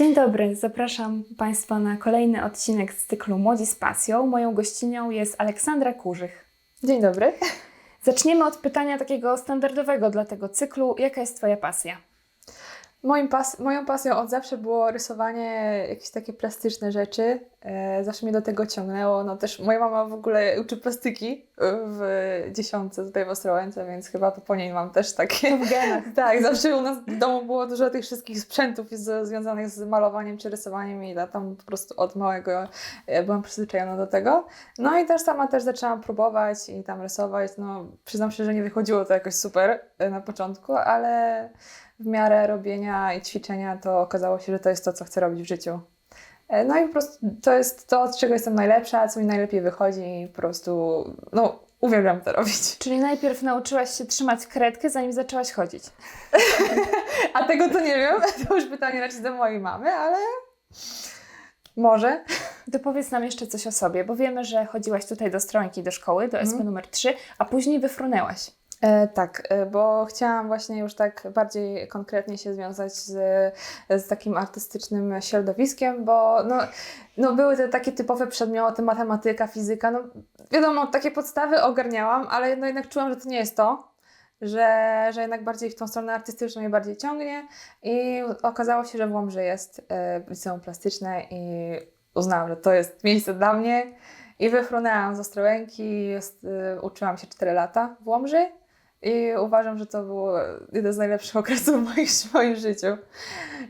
Dzień dobry, zapraszam Państwa na kolejny odcinek z cyklu Młodzi z Pasją. Moją gościnią jest Aleksandra Kurzych. Dzień dobry. Zaczniemy od pytania takiego standardowego dla tego cyklu. Jaka jest Twoja pasja? Moim pas moją pasją od zawsze było rysowanie, jakieś takie plastyczne rzeczy. E, zawsze mnie do tego ciągnęło. No też moja mama w ogóle uczy plastyki w dziesiątce tutaj w Ostrołęce, więc chyba to po niej mam też takie. w genach. tak, zawsze u nas w domu było dużo tych wszystkich sprzętów z, związanych z malowaniem czy rysowaniem i ja tam po prostu od małego e, byłam przyzwyczajona do tego. No i też sama też zaczęłam próbować i tam rysować. No przyznam się, że nie wychodziło to jakoś super e, na początku, ale w miarę robienia i ćwiczenia to okazało się, że to jest to, co chcę robić w życiu. E, No i po prostu to jest to, od czego jestem najlepsza, co mi najlepiej wychodzi i po prostu, no, uwielbiam to robić. Czyli najpierw nauczyłaś się trzymać kredkę, zanim zaczęłaś chodzić. A tego to nie wiem, to już pytanie raczej do mojej mamy, ale może. To powiedz nam jeszcze coś o sobie, bo wiemy, że chodziłaś tutaj do Stronki, do szkoły, do SP Mhm. numer 3, a później wyfrunęłaś. E, tak, e, bo chciałam właśnie już tak bardziej konkretnie się związać z, z takim artystycznym środowiskiem, bo no, no były te takie typowe przedmioty, matematyka, fizyka, no wiadomo, takie podstawy ogarniałam, ale no jednak czułam, że to nie jest to, że, że jednak bardziej w tą stronę artystyczną mnie bardziej ciągnie i okazało się, że w Łomży jest e, liceum plastyczne i uznałam, że to jest miejsce dla mnie i wyfrunęłam z Ostrołęki, e, uczyłam się 4 lata w Łomży i uważam, że to był jeden z najlepszych okresów w moim, w moim życiu.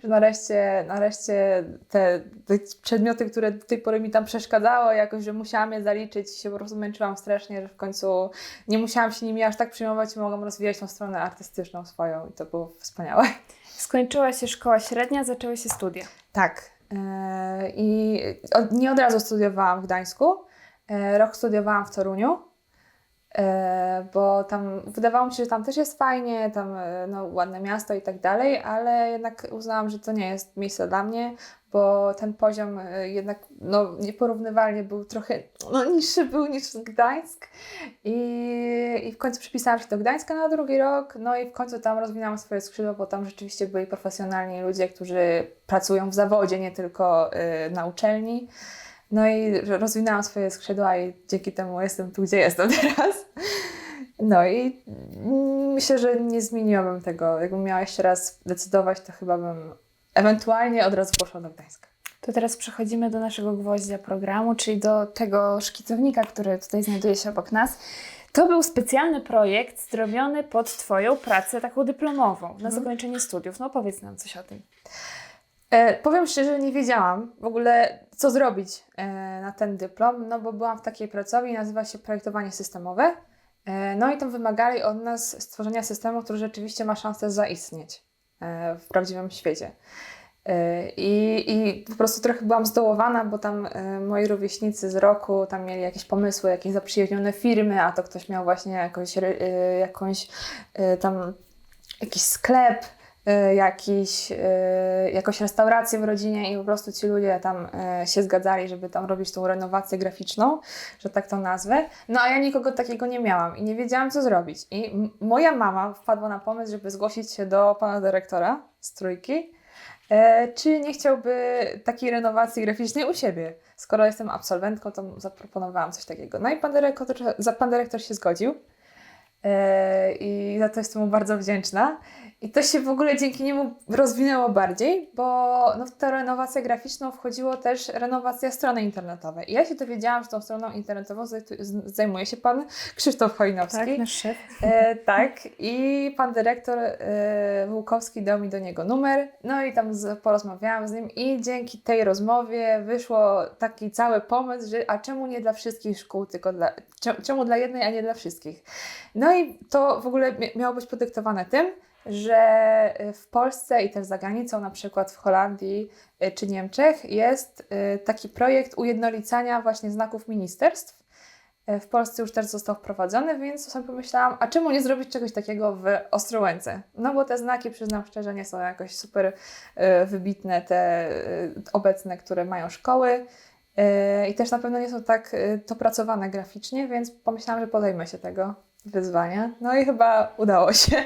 Że nareszcie, nareszcie te, te przedmioty, które do tej pory mi tam przeszkadzały, jakoś, że musiałam je zaliczyć, się po prostu męczyłam strasznie, że w końcu nie musiałam się nimi aż tak przejmować i mogłam rozwijać tą stronę artystyczną swoją i to było wspaniałe. Skończyła się szkoła średnia, zaczęły się studia. Tak. e, I nie od razu studiowałam w Gdańsku. E, Rok studiowałam w Toruniu, bo tam wydawało mi się, że tam też jest fajnie, tam e, no, ładne miasto i tak dalej, ale jednak uznałam, że to nie jest miejsce dla mnie, bo ten poziom e, jednak no, nieporównywalnie był trochę no, niższy był niż Gdańsk i, i w końcu przypisałam się do Gdańska na drugi rok, no i w końcu tam rozwinęłam swoje skrzydła, bo tam rzeczywiście byli profesjonalni ludzie, którzy pracują w zawodzie, nie tylko y, na uczelni. No i rozwinęłam swoje skrzydła i dzięki temu jestem tu, gdzie jestem teraz. No i myślę, że nie zmieniłabym tego. Jakbym miała jeszcze raz decydować, to chyba bym ewentualnie od razu poszła do Gdańska. To teraz przechodzimy do naszego gwoździa programu, czyli do tego szkicownika, który tutaj znajduje się obok nas. To był specjalny projekt zrobiony pod Twoją pracę taką dyplomową na zakończenie studiów. No powiedz nam coś o tym. E, powiem szczerze, nie wiedziałam w ogóle, co zrobić e, na ten dyplom, no bo byłam w takiej pracowni, nazywa się projektowanie systemowe. E, no i tam wymagali od nas stworzenia systemu, który rzeczywiście ma szansę zaistnieć w prawdziwym świecie. I, I po prostu trochę byłam zdołowana, bo tam moi rówieśnicy z roku tam mieli jakieś pomysły, jakieś zaprzyjaźnione firmy, a to ktoś miał właśnie jakąś, jakąś tam jakiś sklep, jakiś, y, jakąś restaurację w rodzinie i po prostu ci ludzie tam y, się zgadzali, żeby tam robić tą renowację graficzną, że tak to nazwę. No a ja nikogo takiego nie miałam i nie wiedziałam, co zrobić. I moja mama wpadła na pomysł, żeby zgłosić się do pana dyrektora z trójki, czy nie chciałby takiej renowacji graficznej u siebie. Skoro jestem absolwentką, to zaproponowałam coś takiego. No i pan dyrektor, pan dyrektor się zgodził. I za to jestem mu bardzo wdzięczna. I to się w ogóle dzięki niemu rozwinęło bardziej, bo no, w tę renowację graficzną wchodziło też renowacja strony internetowej. I ja się dowiedziałam, że tą stroną internetową zajmuje się pan Krzysztof Chojnowski. Tak, nasz szef. E, tak, i pan dyrektor e, Wołkowski dał mi do niego numer, no i tam z, porozmawiałam z nim i dzięki tej rozmowie wyszło taki cały pomysł, że a czemu nie dla wszystkich szkół, tylko dla, cze- czemu dla jednej, a nie dla wszystkich. No i to w ogóle mia- miało być podyktowane tym, że e, w Polsce i też za granicą, na przykład w Holandii e, czy Niemczech, jest e, taki projekt ujednolicania właśnie znaków ministerstw. W Polsce już też został wprowadzony, więc sobie pomyślałam, a czemu nie zrobić czegoś takiego w Ostrołęce? No bo te znaki, przyznam szczerze, nie są jakoś super wybitne, te obecne, które mają szkoły. I też na pewno nie są tak dopracowane graficznie, więc pomyślałam, że podejmę się tego. Wyzwania. No i chyba udało się.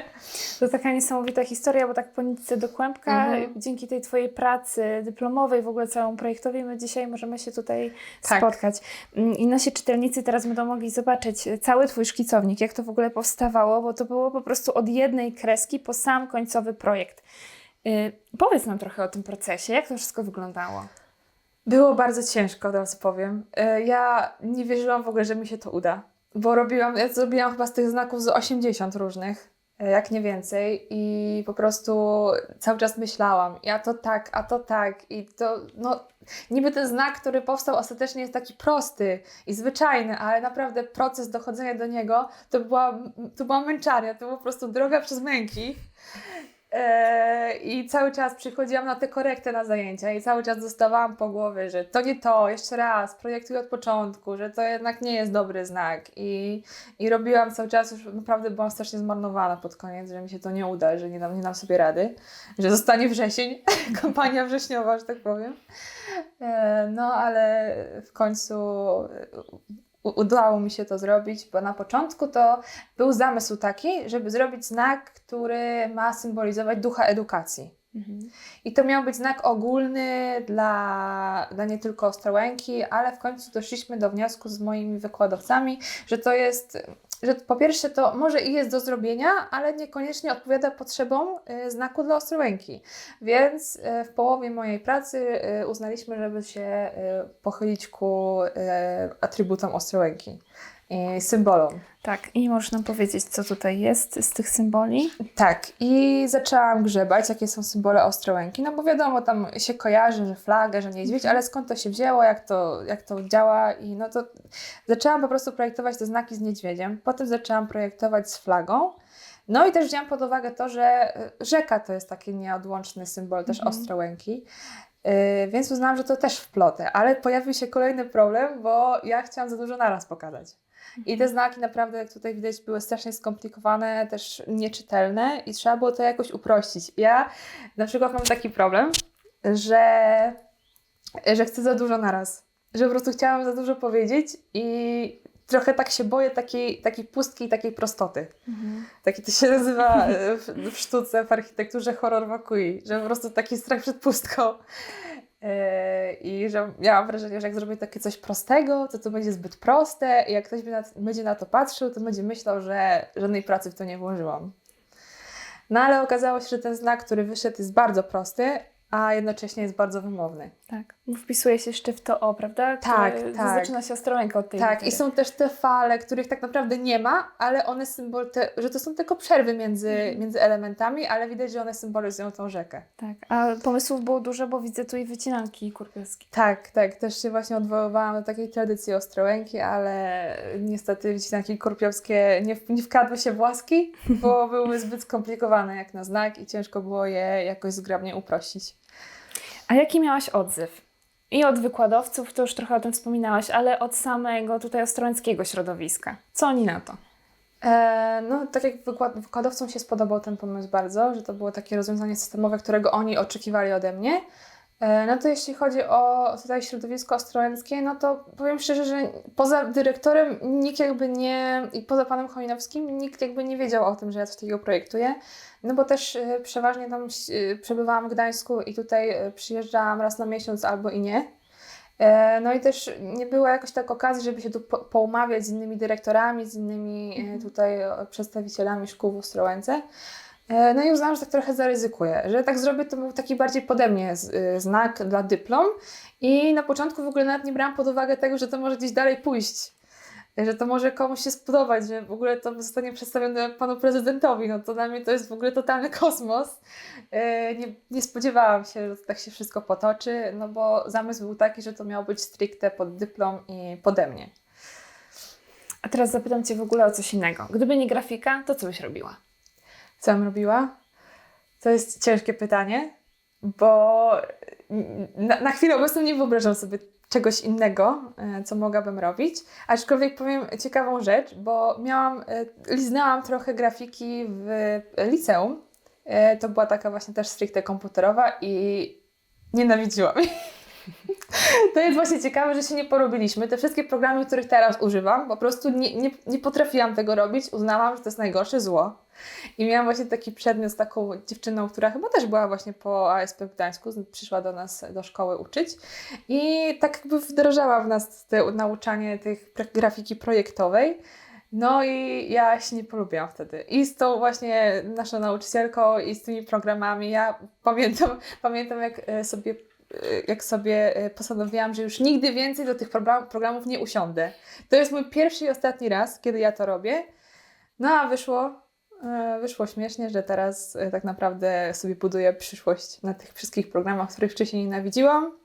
To taka niesamowita historia, bo tak po nitce do kłębka, Mhm. dzięki tej Twojej pracy dyplomowej, w ogóle całemu projektowi, my dzisiaj możemy się tutaj Tak. spotkać. Mm, I nasi czytelnicy teraz będą mogli zobaczyć cały Twój szkicownik, jak to w ogóle powstawało, bo to było po prostu od jednej kreski po sam końcowy projekt. Yy, powiedz nam trochę o tym procesie, jak to wszystko wyglądało. Było bardzo ciężko, od razu powiem. E, Ja nie wierzyłam w ogóle, że mi się to uda, bo robiłam, ja zrobiłam chyba z tych znaków z 80 różnych, e, jak nie więcej i po prostu cały czas myślałam, ja to tak, a to tak i to, no niby ten znak, który powstał ostatecznie jest taki prosty i zwyczajny, ale naprawdę proces dochodzenia do niego to była, to była męczarnia, to była po prostu droga przez męki. E, I cały czas przychodziłam na te korekty na zajęcia i cały czas dostawałam po głowie, że to nie to, jeszcze raz, projektuj od początku, że to jednak nie jest dobry znak. I, i robiłam cały czas, już naprawdę byłam strasznie zmarnowana pod koniec, że mi się to nie uda, że nie dam, nie dam sobie rady, że zostanie wrzesień, kampania wrześniowa, że tak powiem. E, No ale w końcu udało mi się to zrobić, bo na początku to był zamysł taki, żeby zrobić znak, który ma symbolizować ducha edukacji. I to miał być znak ogólny dla, dla nie tylko Ostrołęki, ale w końcu doszliśmy do wniosku z moimi wykładowcami, że to jest, że po pierwsze to może i jest do zrobienia, ale niekoniecznie odpowiada potrzebom y, znaku dla Ostrołęki. Więc y, w połowie mojej pracy y, uznaliśmy, żeby się pochylić ku atrybutom Ostrołęki symbolom. Tak, i możesz nam powiedzieć, co tutaj jest z tych symboli? Tak, i zaczęłam grzebać, jakie są symbole Ostrołęki, no bo wiadomo, tam się kojarzy, że flaga, że niedźwiedź, ale skąd to się wzięło, jak to, jak to działa i no to zaczęłam po prostu projektować te znaki z niedźwiedziem, potem zaczęłam projektować z flagą, no i też wzięłam pod uwagę to, że y, rzeka to jest taki nieodłączny symbol też Mhm. Ostrołęki, yy, więc uznałam, że to też wplotę, ale pojawił się kolejny problem, bo ja chciałam za dużo naraz pokazać. I te znaki naprawdę, jak tutaj widać, były strasznie skomplikowane, też nieczytelne i trzeba było to jakoś uprościć. Ja na przykład mam taki problem, że, że chcę za dużo naraz. Że po prostu chciałam za dużo powiedzieć i trochę tak się boję takiej, takiej pustki i takiej prostoty. Taki to się nazywa e, w, w sztuce, w architekturze horror vacui, że po prostu taki strach przed pustką. E, I że miałam wrażenie, że jak zrobię takie coś prostego, to to będzie zbyt proste i jak ktoś będzie na to patrzył, to będzie myślał, że żadnej pracy w to nie włożyłam. No ale okazało się, że ten znak, który wyszedł jest bardzo prosty, a jednocześnie jest bardzo wymowny. Tak, wpisuje się jeszcze w to O, prawda? Tak, Które tak. Zaczyna się Ostrołęka od tej Tak, litery. i są też te fale, których tak naprawdę nie ma, ale one symbol, te, że to są tylko przerwy między, między elementami, ale widać, że one symbolizują tą rzekę. Tak, a pomysłów było dużo, bo widzę tu i wycinanki kurpiowskie. Tak, tak, też się właśnie odwoływałam do takiej tradycji Ostrołęki, ale niestety wycinanki kurpiowskie nie, nie wkradły się w łaski, bo były zbyt skomplikowane jak na znak i ciężko było je jakoś zgrabnie uprościć. A jaki miałaś odzew? I od wykładowców, to już trochę o tym wspominałaś, ale od samego tutaj ostrołęckiego środowiska. Co oni na to? E, no, tak jak wykład, wykładowcom się spodobał ten pomysł bardzo, że to było takie rozwiązanie systemowe, którego oni oczekiwali ode mnie. E, no to jeśli chodzi o tutaj środowisko ostrołęckie, no to powiem szczerze, że poza dyrektorem nikt jakby nie, i poza panem Chominowskim, nikt jakby nie wiedział o tym, że ja coś takiego projektuję, no bo też e, przeważnie tam e, przebywałam w Gdańsku i tutaj przyjeżdżałam raz na miesiąc albo i nie. No i też nie było jakoś tak okazji, żeby się tu po, poumawiać z innymi dyrektorami, z innymi e, tutaj przedstawicielami szkół w Ostrołęce. E, No i uznałam, że tak trochę zaryzykuję, że tak zrobię, to był taki bardziej pode mnie y, znak dla dyplom i na początku w ogóle nawet nie brałam pod uwagę tego, że to może gdzieś dalej pójść, że to może komuś się spodobać, że w ogóle to zostanie przedstawione panu prezydentowi, no to dla mnie to jest w ogóle totalny kosmos. E, Nie, nie spodziewałam się, że tak się wszystko potoczy, no bo zamysł był taki, że to miało być stricte pod dyplom i pode mnie. A teraz zapytam Cię w ogóle o coś innego. Gdyby nie grafika, to co byś robiła? Co bym robiła? To jest ciężkie pytanie, bo na, na chwilę obecną nie wyobrażam sobie czegoś innego, e, co mogłabym robić. Aczkolwiek powiem ciekawą rzecz, bo miałam, e, liznęłam trochę grafiki w liceum. E, To była taka właśnie też stricte komputerowa i nienawidziłam. To jest właśnie ciekawe, że się nie porobiliśmy. Te wszystkie programy, których teraz używam, po prostu nie, nie, nie potrafiłam tego robić. Uznałam, że to jest najgorsze zło. I miałam właśnie taki przedmiot z taką dziewczyną, która chyba też była właśnie po ASP w Gdańsku, przyszła do nas do szkoły uczyć. I tak jakby wdrożała w nas te nauczanie tych grafiki projektowej. No i ja się nie polubiłam wtedy. I z tą właśnie naszą nauczycielką i z tymi programami, ja pamiętam, pamiętam jak e, sobie, jak sobie e, postanowiłam, że już nigdy więcej do tych program, programów nie usiądę. To jest mój pierwszy i ostatni raz, kiedy ja to robię. No a wyszło, e, wyszło śmiesznie, że teraz tak naprawdę sobie buduję przyszłość na tych wszystkich programach, których wcześniej nienawidziłam.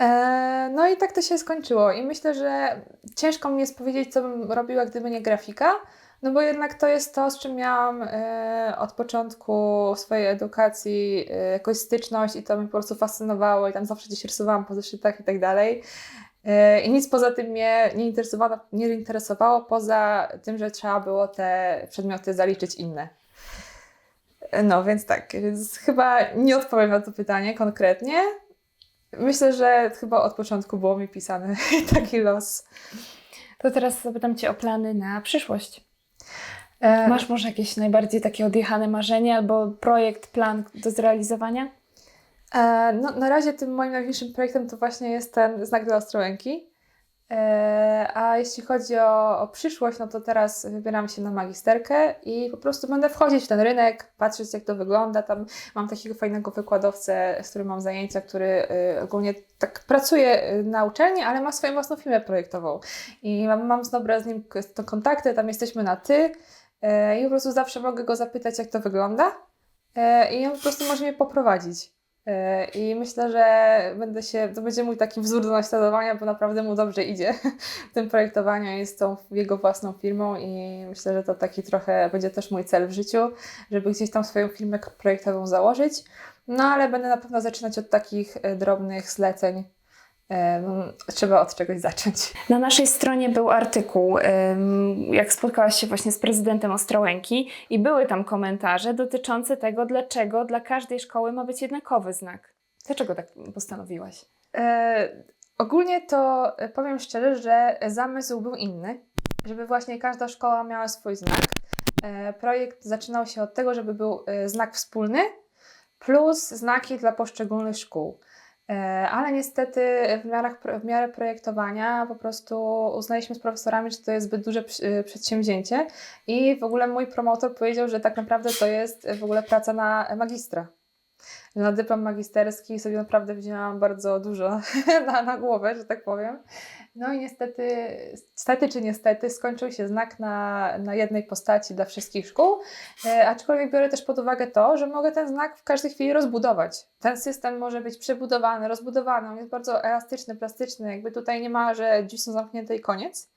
E, No i tak to się skończyło. I myślę, że ciężko mi jest powiedzieć, co bym robiła, gdyby nie grafika, no bo jednak to jest to, z czym miałam e, od początku swojej edukacji e, jakoś styczność i to mnie po prostu fascynowało i tam zawsze gdzieś rysowałam po zeszytach i tak dalej. E, I nic poza tym mnie nie interesowało, nie interesowało, poza tym, że trzeba było te przedmioty zaliczyć inne. No więc tak, więc chyba nie odpowiem na to pytanie konkretnie. Myślę, że chyba od początku było mi pisany taki los. To teraz zapytam Cię o plany na przyszłość. E, Masz może jakieś najbardziej takie odjechane marzenie albo projekt, plan do zrealizowania? E, no, na razie tym moim największym projektem to właśnie jest ten znak dla Ostrołęki. E, a jeśli chodzi o, o przyszłość, no to teraz wybieram się na magisterkę i po prostu będę wchodzić w ten rynek, patrzeć jak to wygląda. Tam mam takiego fajnego wykładowcę, z którym mam zajęcia, który y, ogólnie tak pracuje y, na uczelni, ale ma swoją własną firmę projektową. I mam, mam dobre z nim to kontakty, tam jesteśmy na ty e, i po prostu zawsze mogę go zapytać jak to wygląda i on po prostu może mnie poprowadzić. E, I myślę, że będę się, to będzie mój taki wzór do naśladowania, bo naprawdę mu dobrze idzie w tym projektowaniu, jest tą jego własną firmą i myślę, że to taki trochę będzie też mój cel w życiu, żeby gdzieś tam swoją firmę projektową założyć. No ale będę na pewno zaczynać od takich e, drobnych zleceń. Trzeba od czegoś zacząć. Na naszej stronie był artykuł, jak spotkałaś się właśnie z prezydentem Ostrołęki i były tam komentarze dotyczące tego, dlaczego dla każdej szkoły ma być jednakowy znak. Dlaczego tak postanowiłaś? E, ogólnie to e, powiem szczerze, że zamysł był inny, żeby właśnie każda szkoła miała swój znak. E, projekt zaczynał się od tego, żeby był e, znak wspólny plus znaki dla poszczególnych szkół. E, ale niestety w, miarach, w miarę projektowania po prostu uznaliśmy z profesorami, że to jest zbyt duże e, przedsięwzięcie i w ogóle mój promotor powiedział, że tak naprawdę to jest w ogóle praca na magistra na dyplom magisterski sobie naprawdę wzięłam bardzo dużo na, na głowę, że tak powiem. No i niestety, stety czy niestety, skończył się znak na, na jednej postaci dla wszystkich szkół, e, aczkolwiek biorę też pod uwagę to, że mogę ten znak w każdej chwili rozbudować. Ten system może być przebudowany, rozbudowany, on jest bardzo elastyczny, plastyczny, jakby tutaj nie ma, że drzwi są zamknięte i koniec.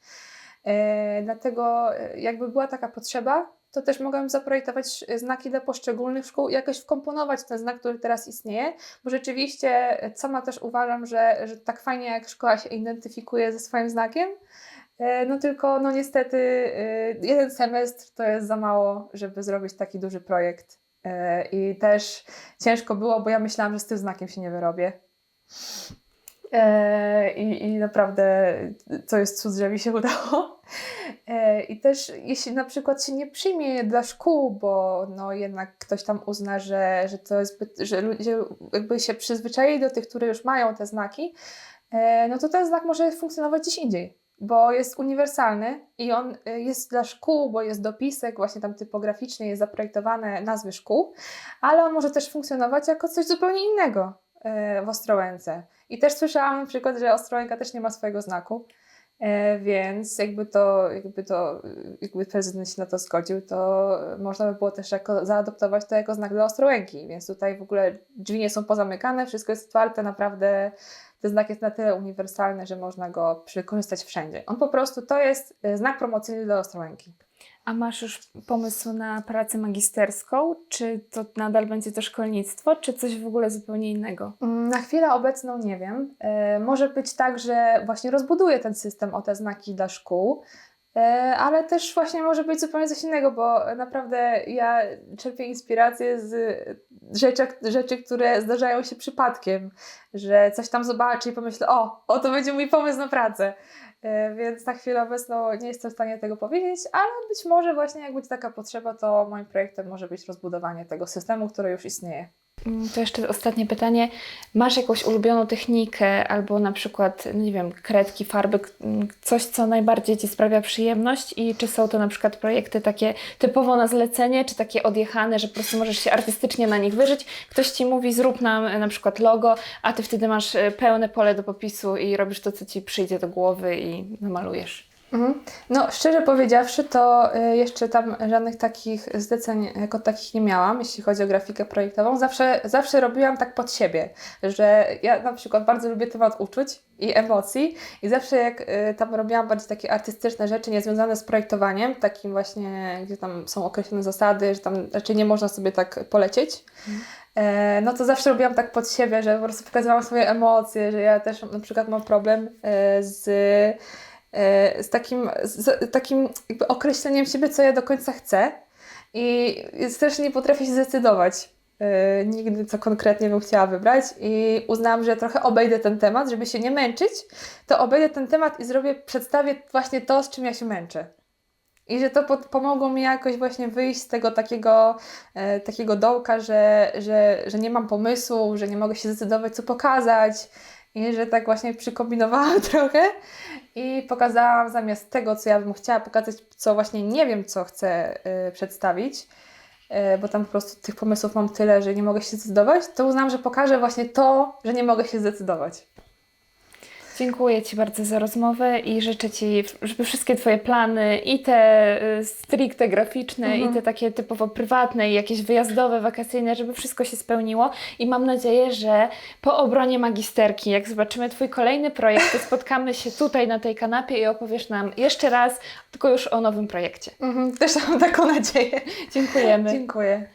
E, dlatego e, jakby była taka potrzeba, to też mogłam zaprojektować e, znaki dla poszczególnych szkół i jakoś wkomponować ten znak, który teraz istnieje, bo rzeczywiście e, sama też uważam, że, że tak fajnie jak szkoła się identyfikuje ze swoim znakiem, e, no tylko no niestety jeden semestr to jest za mało, żeby zrobić taki duży projekt i też ciężko było, bo ja myślałam, że z tym znakiem się nie wyrobię. E, I, I naprawdę to jest cud, że mi się udało. E, I też jeśli na przykład się nie przyjmie dla szkół, bo no jednak ktoś tam uzna, że, że to jest że ludzie jakby się przyzwyczaili do tych, które już mają te znaki, e, no to ten znak może funkcjonować gdzieś indziej, bo jest uniwersalny i on jest dla szkół, bo jest dopisek właśnie tam typograficzny, jest zaprojektowane nazwy szkół, ale on może też funkcjonować jako coś zupełnie innego w Ostrołęce. I też słyszałam na przykład, że Ostrołęka też nie ma swojego znaku. E, Więc jakby to, jakby to, jakby prezydent się na to zgodził, to można by było też jako, zaadoptować to jako znak dla Ostrołęki. Więc tutaj w ogóle drzwi nie są pozamykane, wszystko jest otwarte, naprawdę ten znak jest na tyle uniwersalny, że można go wykorzystać wszędzie. On po prostu to jest e, znak promocyjny dla Ostrołęki. A masz już pomysł na pracę magisterską? Czy to nadal będzie to szkolnictwo, czy coś w ogóle zupełnie innego? Mm, Na chwilę obecną nie wiem. E, może być tak, że właśnie rozbuduję ten system o te znaki dla szkół, e, ale też właśnie może być zupełnie coś innego, bo naprawdę ja czerpię inspirację z rzeczy, rzeczy, które zdarzają się przypadkiem, że coś tam zobaczy i pomyślę, o, o to będzie mój pomysł na pracę. E, Więc na chwilę obecną nie jestem w stanie tego powiedzieć, ale być może właśnie jak będzie taka potrzeba, to moim projektem może być rozbudowanie tego systemu, który już istnieje. Mm, To jeszcze ostatnie pytanie. Masz jakąś ulubioną technikę albo na przykład, no nie wiem, kredki, farby, k- m, coś, co najbardziej Ci sprawia przyjemność i czy są to na przykład projekty takie typowo na zlecenie, czy takie odjechane, że po prostu możesz się artystycznie na nich wyżyć. Ktoś Ci mówi, zrób nam e, na przykład logo, a Ty wtedy masz e, pełne pole do popisu i robisz to, co Ci przyjdzie do głowy i namalujesz. Mhm. No, szczerze powiedziawszy, to y, jeszcze tam żadnych takich zleceń jako takich nie miałam, jeśli chodzi o grafikę projektową. Zawsze, zawsze robiłam tak pod siebie, że ja na przykład bardzo lubię temat uczuć i emocji i zawsze jak y, tam robiłam bardziej takie artystyczne rzeczy niezwiązane z projektowaniem, takim właśnie, gdzie tam są określone zasady, że tam raczej nie można sobie tak polecieć, E, no to zawsze robiłam tak pod siebie, że po prostu pokazywałam swoje emocje, że ja też na przykład mam problem e, z, z takim, z takim jakby określeniem siebie, co ja do końca chcę i też nie potrafię się zdecydować e, nigdy, co konkretnie bym chciała wybrać i uznałam, że trochę obejdę ten temat, żeby się nie męczyć, to obejdę ten temat i zrobię, przedstawię właśnie to, z czym ja się męczę. I że to po- pomogło mi jakoś właśnie wyjść z tego takiego, e, takiego dołka, że, że, że nie mam pomysłu, że nie mogę się zdecydować, co pokazać. I że tak właśnie przykombinowałam trochę i pokazałam zamiast tego, co ja bym chciała pokazać, co właśnie nie wiem, co chcę e, przedstawić, e, bo tam po prostu tych pomysłów mam tyle, że nie mogę się zdecydować, to uznałam, że pokażę właśnie to, że nie mogę się zdecydować. Dziękuję Ci bardzo za rozmowę i życzę Ci, żeby wszystkie Twoje plany i te y, stricte graficzne, Mhm. i te takie typowo prywatne, i jakieś wyjazdowe, wakacyjne, żeby wszystko się spełniło. I mam nadzieję, że po obronie magisterki, jak zobaczymy Twój kolejny projekt, to spotkamy się tutaj na tej kanapie i opowiesz nam jeszcze raz, tylko już o nowym projekcie. Mhm, też mam taką nadzieję. Dziękujemy. Dziękuję.